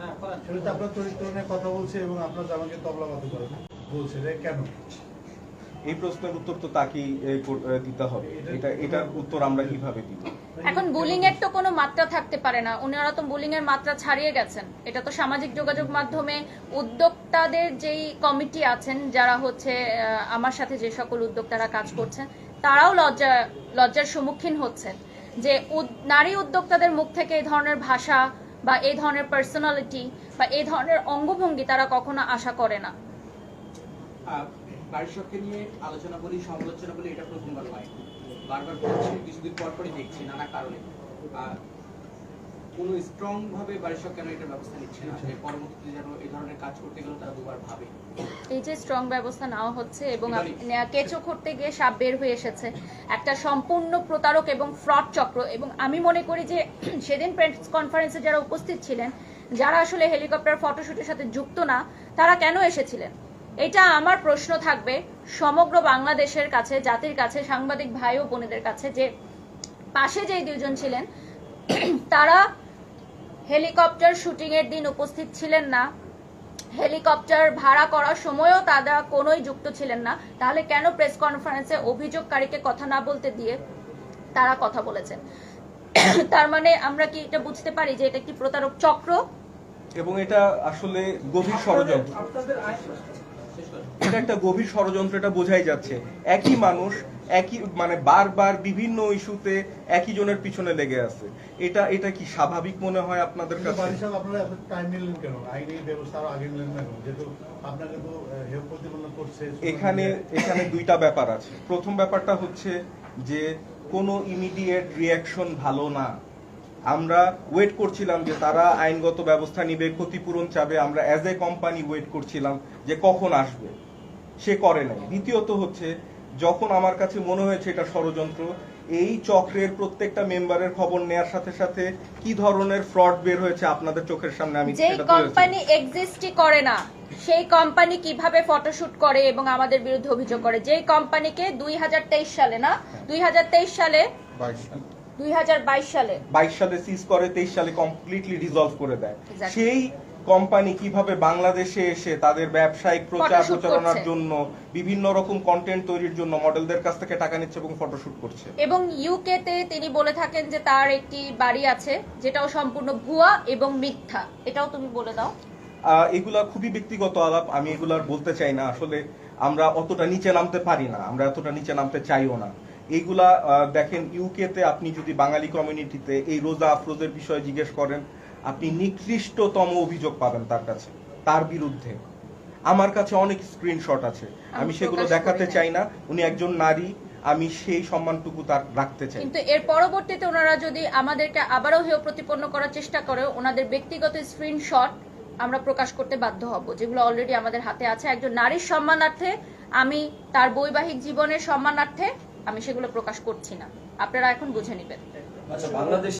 সেটা তো আপনার চরিত্র নিয়ে কথা বলছে এবং আপনার জামাকে বলছে। যে কেন? এই প্রশ্নের উত্তর তো তাকেই দিতে হবে। এটা এটার উত্তর আমরা কীভাবে দিব? এখন বুলিং এর তো কোনো মাত্রা থাকতে পারে না। ওনারা তো বুলিং এর মাত্রা ছাড়িয়ে গেছেন। এটা তো সামাজিক যোগাযোগ মাধ্যমে উদ্যোক্তাদের যেই কমিটি আছেন যারা হচ্ছে আহ, আমার সাথে যে সকল উদ্যোক্তারা কাজ করছেন তারাও লজ্জা লজ্জার সম্মুখীন হচ্ছেন। যে উদ- নারী উদ্যোক্তাদের মুখ থেকে এই ধরনের ভাষা বা এই ধরনের পার্সোনালিটি বা এই ধরনের অঙ্গভঙ্গি তারা কখনো আশা করে না। আহ, নিয়ে আলোচনা করি সমালোচনা বলি এটা প্রথমবার নয় বারবার বলছি কিছুদিন পর পরই দেখছি নানা কারণে। কোনো স্ট্রং ভাবে বাড়ির শখ কেন এটা ব্যবস্থা নিচ্ছে না। যে পরবর্তীতে যেন এই ধরনের কাজ করতে গেলেও তারা দুবার ভাবে। এই যে স্ট্রং ব্যবস্থা নেওয়া হচ্ছে এবং কেঁচো করতে গিয়ে সাপ বের হয়ে এসেছে। একটা সম্পূর্ণ প্রতারক এবং ফ্রড চক্র এবং আমি মনে করি যে সেদিন প্রেস কনফারেন্সে যারা উপস্থিত ছিলেন যারা আসলে হেলিকপ্টার ফটোশুটের সাথে যুক্ত না তারা কেন এসেছিলেন? এটা আমার প্রশ্ন থাকবে সমগ্র বাংলাদেশের কাছে জাতির কাছে সাংবাদিক ভাই ও বোনেদের কাছে যে পাশে যে দুজন ছিলেন তারা হেলিকপ্টার শুটিংয়ের দিন উপস্থিত ছিলেন না। হেলিকপ্টার ভাড়া করার সময়ও তারা কোনোই যুক্ত ছিলেন না। তাহলে কেন প্রেস কনফারেন্সে অভিযোগকারীকে কথা না বলতে দিয়ে তারা কথা বলেছেন? তার মানে আমরা কি এটা বুঝতে পারি যে এটা একটি প্রতারক চক্র? এবং এটা আসলে গভীর ষড়যন্ত্র। আপনাদের শেষ করে এটা একটা গভীর ষড়যন্ত্র এটা বোঝাই যাচ্ছে। একই মানুষ একই মানে বারবার বিভিন্ন ইস্যুতে একই জনের পিছনে লেগে আছে। এটা এটা কি স্বাভাবিক মনে হয় আপনাদের কাছে? আপনারা টাইম নিলেন কেন? আইনি ব্যবস্থা আরও আগে নিলেন না যেহেতু আপনাকে তো করছে এখানে এখানে দুইটা ব্যাপার আছে। প্রথম ব্যাপারটা হচ্ছে যে কোনো ইমিডিয়েট রিয়াকশন ভালো না। আমরা ওয়েট করছিলাম যে তারা আইনগত ব্যবস্থা নিবে ক্ষতিপূরণ চাবে। আমরা অ্যাজ এ কোম্পানি ওয়েট করছিলাম যে কখন আসবে। সে করে নাই। দ্বিতীয়ত হচ্ছে যখন আমার কাছে মনে হয়েছে এটা ষড়যন্ত্র এই চক্রের প্রত্যেকটা মেম্বারের খবর নেয়ার সাথে সাথে কি ধরনের ফ্রড বের হয়েছে আপনাদের চোখের সামনে আমি তুলেছি। কোম্পানি এক্সিস্টই করে না সেই কোম্পানি কীভাবে ফটোশুট করে এবং আমাদের বিরুদ্ধে অভিযোগ করে? যেই কোম্পানিকে দুই হাজার তেইশ সালে না দুই হাজার তেইশ সালে দুই হাজার বাইশ সালে। বাইশ সালে সিজ করে তেইশ সালে কমপ্লিটলি রিজলভ করে দেয়। সেই কোম্পানি কীভাবে বাংলাদেশে এসে তাদের ব্যবসায়িক প্রচার প্রচারণার জন্য বিভিন্ন রকম কন্টেন্ট তৈরির জন্য মডেলদের কাছ থেকে টাকা নিচ্ছে এবং ফটোশুট করছে। এবং ইউকে তে তিনি বলে থাকেন যে তার একটি বাড়ি আছে যেটাও সম্পূর্ণ ভুয়া এবং মিথ্যা। এটাও তুমি বলে দাও। এগুলা খুবই ব্যক্তিগত আলাপ আমি এগুলার বলতে চাই না। আসলে আমরা অতটা নিচে নামতে পারি না আমরা এতটা নিচে নামতে চাইও না। এইগুলা দেখেন ইউকে তে আপনি যদি বাঙালি কমিউনিটিতে এই রোজা আফরোজের বিষয়ে জিজ্ঞেস করেন আপনি নিকৃষ্টতম অভিযোগ পাবেন তার কাছে তার বিরুদ্ধে। আমার কাছে অনেক স্ক্রিনশট আছে। আমি সেগুলো দেখাতে চাই না। উনি একজন নারী আমি সেই সম্মানটুকু তার রাখতে চাই। কিন্তু এর পরবর্তীতে ওনারা যদি আমাদেরকে আবারও হেয় প্রতিপন্ন করার চেষ্টা করে ওনাদের ব্যক্তিগত স্ক্রিনশট আমরা প্রকাশ করতে বাধ্য হব যেগুলো অলরেডি আমাদের হাতে আছে। একজন নারীর সম্মানার্থে আমি তার বৈবাহিক জীবনের সম্মানার্থে আমি সেগুলো প্রকাশ করছি না। আপনারা এখন বুঝে নেবেন। আচ্ছা বাংলাদেশ